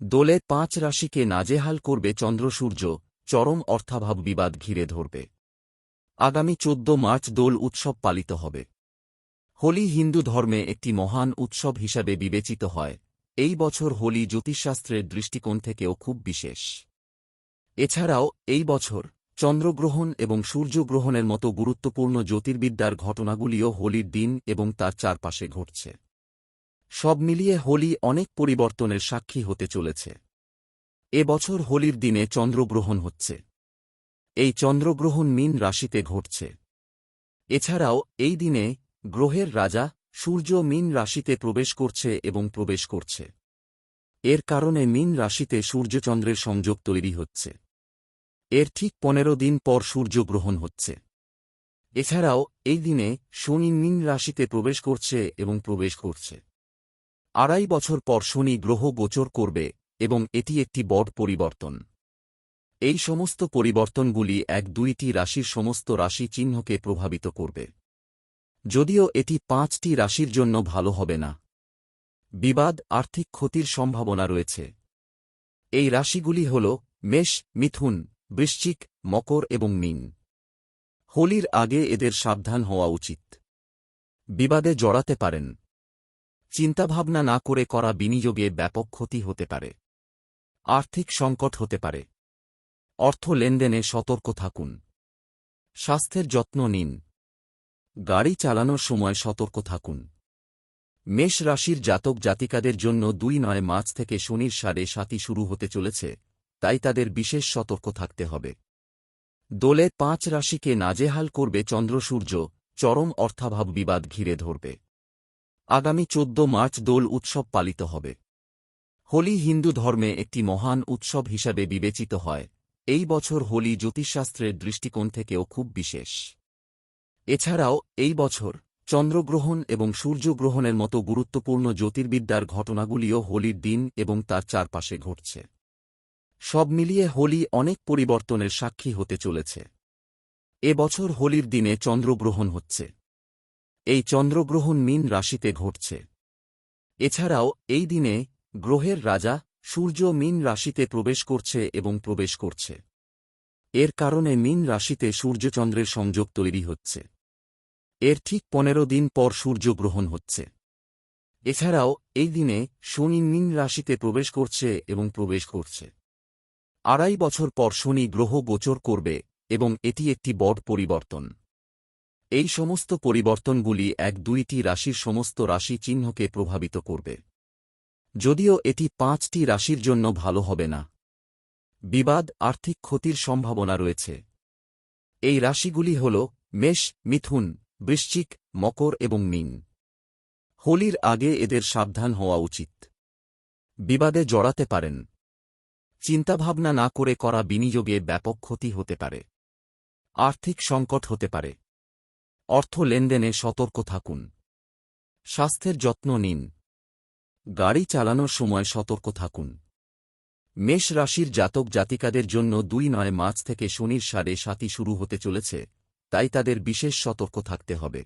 দোলে পাঁচ রাশিকে নাজেহাল করবে চন্দ্র সূর্য, চরম অর্থাভাব বিবাদ ঘিরে ধরবে। আগামী চোদ্দ মার্চ দোল উৎসব পালিত হবে। হোলি হিন্দু ধর্মে একটি মহান উৎসব হিসাবে বিবেচিত হয়। এই বছর হোলি জ্যোতিষশাস্ত্রের দৃষ্টিকোণ থেকেও খুব বিশেষ। এছাড়াও, এই বছর চন্দ্রগ্রহণ এবং সূর্যগ্রহণের মতো গুরুত্বপূর্ণ জ্যোতির্বিদ্যার ঘটনাগুলিও হোলির দিন এবং তার চারপাশে ঘটছে। সব মিলিয়ে হোলি অনেক পরিবর্তনের সাক্ষী হতে চলেছে। এ বছর হোলির দিনে চন্দ্রগ্রহণ হচ্ছে। এই চন্দ্রগ্রহণ মিন রাশিতে ঘটছে। এছাড়াও, এই দিনে গ্রহের রাজা সূর্য মিন রাশিতে প্রবেশ করছে এবং প্রবেশ করছে। এর কারণে মিন রাশিতে সূর্যচন্দ্রের সংযোগ তৈরি হচ্ছে। এর ঠিক পনেরো দিন পর সূর্যগ্রহণ হচ্ছে। এছাড়াও, এই দিনে শনি মিন রাশিতে প্রবেশ করছে এবং প্রবেশ করছে। আড়াই বছর পর শনি গ্রহ গোচর করবে এবং এটি একটি বড় পরিবর্তন। এই সমস্ত পরিবর্তনগুলি এক দুইটি রাশির সমস্ত রাশি চিহ্নকে প্রভাবিত করবে। যদিও এটি পাঁচটি রাশির জন্য ভালো হবে না। বিবাদ, আর্থিক ক্ষতির সম্ভাবনা রয়েছে। এই রাশিগুলি হল মেষ, মিথুন, বৃশ্চিক, মকর এবং মিন। হোলির আগে এদের সাবধান হওয়া উচিত। বিবাদে জড়াতে পারেন। চিন্তাভাবনা না করে করা বিনিয়োগে ব্যাপক ক্ষতি হতে পারে। আর্থিক সংকট হতে পারে। অর্থ লেনদেনে সতর্ক থাকুন। স্বাস্থ্যের যত্ন নিন। গাড়ি চালানোর সময় সতর্ক থাকুন। মেষ রাশির জাতক জাতিকাদের জন্য দুই নয় মার্চ থেকে শনির সাড়ে সাতি শুরু হতে চলেছে, তাই তাদের বিশেষ সতর্ক থাকতে হবে। দোলে পাঁচ রাশিকে নাজেহাল করবে চন্দ্রসূর্য চরম অর্থাভাব বিবাদ ঘিরে ধরবে। আগামী চোদ্দ মার্চ দোল উৎসব পালিত হবে। হোলি হিন্দু ধর্মে একটি মহান উৎসব হিসাবে বিবেচিত হয়। এই বছর হোলি জ্যোতিষশাস্ত্রের দৃষ্টিকোণ থেকেও খুব বিশেষ। এছাড়াও, এই বছর চন্দ্রগ্রহণ এবং সূর্যগ্রহণের মতো গুরুত্বপূর্ণ জ্যোতির্বিদ্যার ঘটনাগুলিও হোলির দিন এবং তার চারপাশে ঘটছে। সব মিলিয়ে হোলি অনেক পরিবর্তনের সাক্ষী হতে চলেছে। এ বছর হোলির দিনে চন্দ্রগ্রহণ হচ্ছে। এই চন্দ্রগ্রহণ মিন রাশিতে ঘটছে। এছাড়াও, এই দিনে গ্রহের রাজা সূর্য মিন রাশিতে প্রবেশ করছে এবং প্রবেশ করছে। এর কারণে মিন রাশিতে সূর্যচন্দ্রের সংযোগ তৈরি হচ্ছে। এর ঠিক পনেরো দিন পর সূর্যগ্রহণ হচ্ছে। এছাড়াও, এই দিনে শনি মিন রাশিতে প্রবেশ করছে এবং প্রবেশ করছে। আড়াই বছর পর শনি গ্রহ গোচর করবে এবং এটি একটি বড় পরিবর্তন। এই সমস্ত পরিবর্তনগুলি এক দুইটি রাশির সমস্ত রাশি চিহ্নকে প্রভাবিত করবে। যদিও এটি পাঁচটি রাশির জন্য ভালো হবে না। বিবাদ, আর্থিক ক্ষতির সম্ভাবনা রয়েছে। এই রাশিগুলি হল মেষ, মিথুন, বৃশ্চিক, মকর এবং মিন। হোলির আগে এদের সাবধান হওয়া উচিত। বিবাদে জড়াতে পারেন। চিন্তাভাবনা না করে করা বিনিয়োগে ব্যাপক ক্ষতি হতে পারে। আর্থিক সংকট হতে পারে। অর্থ লেনদেনে সতর্ক থাকুন। স্বাস্থ্যের যত্ন নিন। গাড়ি চালানোর সময় সতর্ক থাকুন। মেষ রাশির জাতক জাতিকাদের জন্য দুই নয় মার্চ থেকে শনির সাড়ে সাতই শুরু হতে চলেছে, তাই তাদের বিশেষ সতর্ক থাকতে হবে।